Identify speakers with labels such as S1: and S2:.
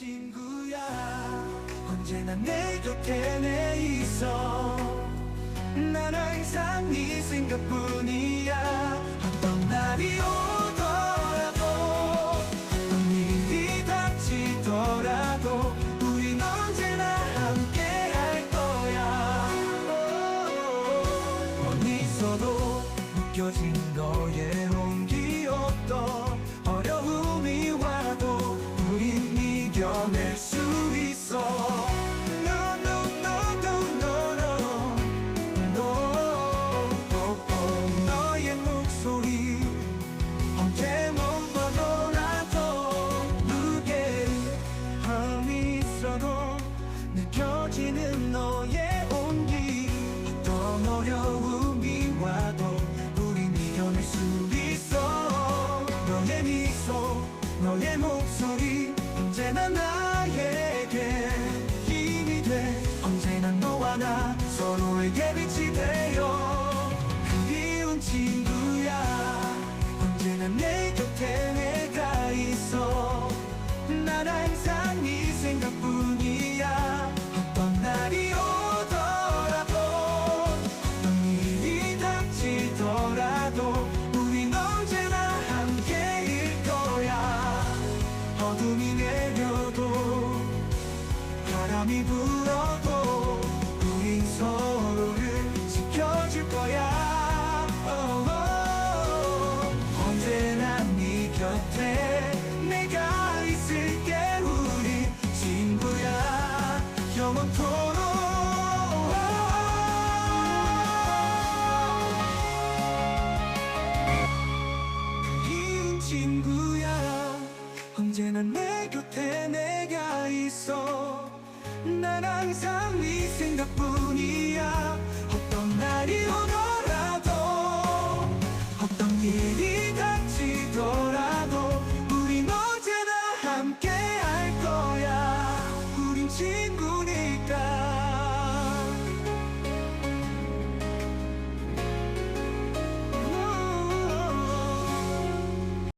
S1: 친구야 언제나 내 곁에 내 있어. 난 항상 네 생각뿐이야. 어떤 날이 오더라도 어떤 일이 닥치더라도 우린 언제나 함께 할 거야. 어디서도 느껴진 너의 온기 어떤 언제나 너와 나 서로에게 빛이 되어. 그리운 친구야 언제나 내 곁에 내가 있어. 난 항상 네 생각뿐이야. 어떤 날이 오더라도 어떤 일이 닥치더라도 우린 언제나 함께일 거야. 어둠이 내려도 바람이 불어도 영원토록 이 친구야. 언제나 내 곁에 내가 있어. 난 항상 네 생각뿐이야